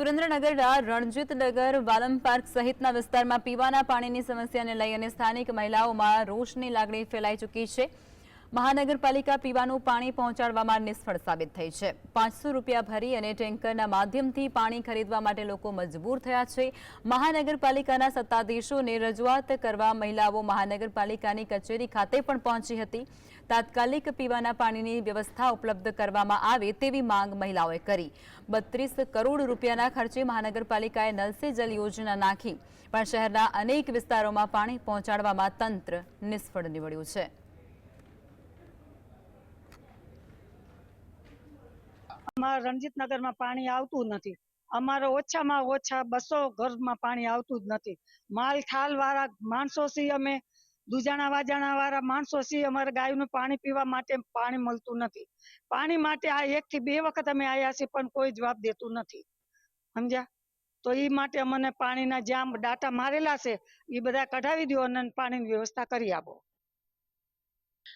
સુરેન્દ્રનગરના રણજીતનગર વાલમ પાર્ક સહિતના વિસ્તારમાં પીવાના પાણીની સમસ્યાને લઈ અને સ્થાનિક મહિલાઓમાં રોષની લાગણી ફેલાઈ ચૂકી છે. મહાનગરપાલિકા પીવાનું પાણી પહોંચાડવામાં નિષ્ફળ સાબિત થઈ છે. પાંચસો રૂપિયા ભરી અને ટેન્કરના માધ્યમથી પાણી ખરીદવા માટે લોકો મજબૂર થયા છે. મહાનગરપાલિકાના સત્તાધીશોને રજૂઆત કરવા મહિલાઓ મહાનગરપાલિકાની કચેરી ખાતે પણ પહોંચી હતી. તાત્કાલિક પીવાના પાણીની વ્યવસ્થા ઉપલબ્ધ કરવામાં આવે તેવી માંગ મહિલાઓએ કરી. બત્રીસ કરોડ રૂપિયાના ખર્ચે મહાનગરપાલિકાએ નલ જલ યોજના નાખી, પણ શહેરના અનેક વિસ્તારોમાં પાણી પહોંચાડવામાં તંત્ર નિષ્ફળ નીવડ્યું છે. અમારા રણજીતનગરમાં પાણી આવતું નથી. અમારે ઓછામાં ઓછા બસો ઘરમાં પાણી આવતું જ નથી. માલ થાલ વાળા માણસો છીએ અમે. દુજાણા વાજાણા વાળા માણસો છીએ અમારે ગાયનું પાણી પીવા માટે પાણી મળતું નથી. પાણી માટે આ એક થી બે વખત અમે આવ્યા છીએ પણ કોઈ જવાબ દેતું નથી. સમજ્યા? તો એ માટે અમને પાણીના જ્યાં ડાટા મારેલા છે. એ બધા કઢાવી દો અને પાણીની વ્યવસ્થા કરી આપો.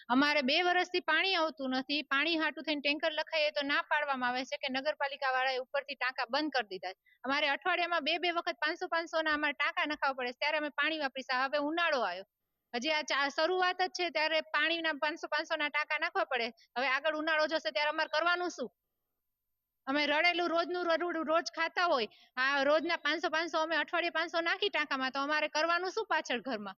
અમારે બે વર્ષથી પાણી આવતું નથી, પાણી હાટું થઈને ટેન્કર લખાઈએ તો ના પાડવામાં આવે, છે કે નગરપાલિકા વાળાએ ઉપરથી ટાંકા બંધ કરી દીધા છે. અમારે અઠવાડિયામાં બે બે વખત પાંચસો પાંચસો ના અમારે ટાંકા નખાવા પડે ત્યારે અમે પાણી વાપરીશ હવે ઉનાળો આવ્યો. હજી આ શરૂઆત જ છે, ત્યારે પાણીના પાંચસો પાંચસો ના ટાંકા નાખવા પડે. હવે આગળ ઉનાળો જશે ત્યારે અમારે કરવાનું શું? અમે રડેલું રોજનું રડું રોજ ખાતા હોય. આ રોજના પાંચસો પાંચસો અમે અઠવાડિયે પાંચસો નાખી ટાંકામાં, તો અમારે કરવાનું શું પાછળ ઘરમાં?